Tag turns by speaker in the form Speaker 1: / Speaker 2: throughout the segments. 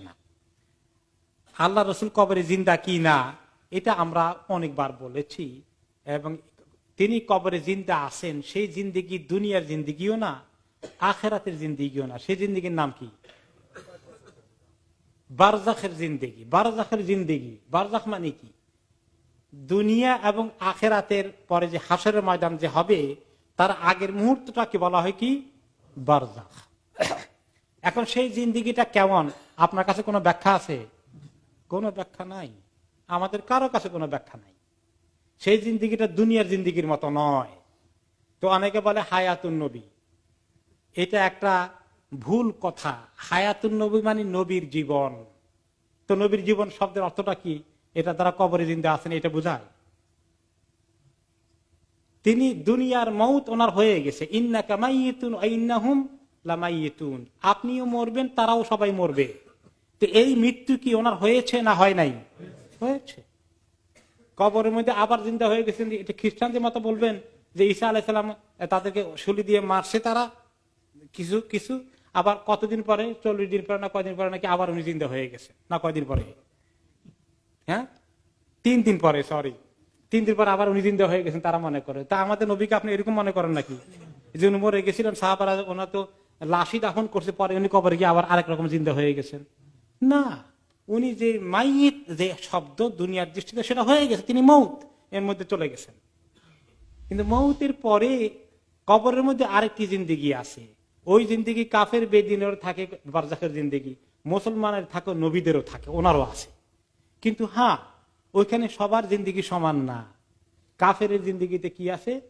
Speaker 1: না। আল্লাহ রসুল কবরে জিন্দা কি না, এটা আমরা অনেকবার বলেছি এবং তিনি কবরে জিন্দা আছেন, সেই জিন্দিগি দুনিয়ার জিন্দিগিও না, আখেরাতের জিন্দিগিও না। সেই জিন্দিগির নাম কি? বারজাখের জিন্দিগি। বারজাখের জিন্দিগি, বারজাখ মানে কি? দুনিয়া এবং আখেরাতের পরে যে হাসের ময়দান যে হবে, তার আগের মুহূর্তটাকে বলা হয় কি? বারজাখ। এখন সেই জিন্দিগিটা কেমন? আপনার কাছে কোনো ব্যাখ্যা আছে? কোনো ব্যাখ্যা নাই। আমাদের কারও কাছে কোনো ব্যাখ্যা নাই। সেই জিন্দিগিটা দুনিয়ার জিন্দিগির মতো নয়। তো অনেকে বলে হায়াতুন নবী। এটা একটা ভুল কথা। হায়াতুন নবী মানে নবীর জীবন। তো নবীর জীবন শব্দের অর্থটা কি? এটা তারা কবরে জিন্দা আছেন, এটা বোঝায়। তিনি দুনিয়ার মৌত ওনার হয়ে গেছে। ইন্না কামাইতুন ইন্নাহুম লামাইতুন আপনিও মরবেন, তারাও সবাই মরবে। তো এই মৃত্যু কি ওনার হয়েছে না হয় নাই? হয়েছে। কবরের মধ্যে আবার জিন্দা হয়ে গেছেন। এটা খ্রিস্টানদের মতো বলবেন যে ঈসা আলাইসালাম তাদেরকে শুলি দিয়ে মারছে তারা। কিছু কিছু। আবার কতদিন পরে? চল্লিশ দিন পরে না কয়দিন পরে নাকি আবার উনি জিন্দা হয়ে গেছে না কয়দিন পরে? হ্যাঁ? তিন দিন পরে সরি তিন দিন পরে আবার উনি জিন্দা হয়ে গেছেন, তারা মনে করে। তা আমাদের নবীকে আপনি এরকম মনে করেন নাকি? যে উনি মরে গেছিলেন, সাহাবারা, ওনার তো লাশই দাফন করছে, পরে উনি কবরে গিয়ে আবার আরেক রকম জিন্দা হয়ে গেছেন। না, উনি যে মাইত যে শব্দ দুনিয়ার দৃষ্টিতে সেটা হয়ে গেছে, তিনি মৌত, এর মধ্যে চলে গেছেন। কিন্তু মৌতের পরে কবরের মধ্যে আরেকটি জিন্দিগি আছে। ওই জিন্দিগি কাফের বেদিনের থাকে বারজাকের জিন্দিগি। মুসলমানের থাকে, নবীদেরও থাকে, ওনারও আছে। কিন্তু হ্যাঁ ওইখানে সবার জিন্দিগি সমান না। কাফের জিন্দিগিতে কি আছে?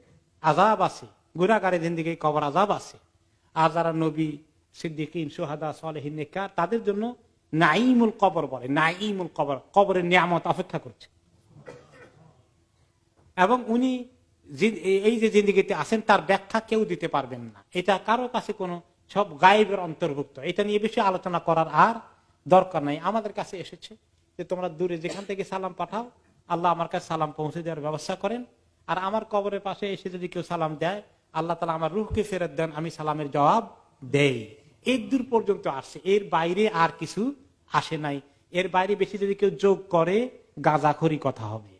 Speaker 1: আজাব আছে। গুড়াগারের জিন্দিগি কবর আজাব আছে। আর যারা নবী, সিদ্দিকিন, সোহাদা, সালেহিন তাদের জন্য নাইমুল কবর বলে নাইমুল কবর, কবরের নিয়ামত অপেক্ষা করছে। এবং উনি এই যে জিন্দিগিতে আছেন, তার ব্যাখ্যা কেউ দিতে পারবেন না। এটা কারও কাছে কোনো সব গায়েবের অন্তর্ভুক্ত। এটা নিয়ে বেশি আলোচনা করার আর দরকার নাই। আমাদের কাছে এসেছে যে, তোমরা দূরে যেখান থেকে সালাম পাঠাও, আল্লাহ আমার কাছে সালাম পৌঁছে দেওয়ার ব্যবস্থা করেন। আর আমার কবরের পাশে এসে যদি কেউ সালাম দেয় আল্লাহ তালা আমার রুহকে ফেরত দেন, আমি সালামের জবাব দেই। এর দূর পর্যন্ত আসে, এর বাইরে আর কিছু আসে নাই। এর বাইরে বেশি যদি কেউ যোগ করে গাঁজাখড়ি কথা হবে।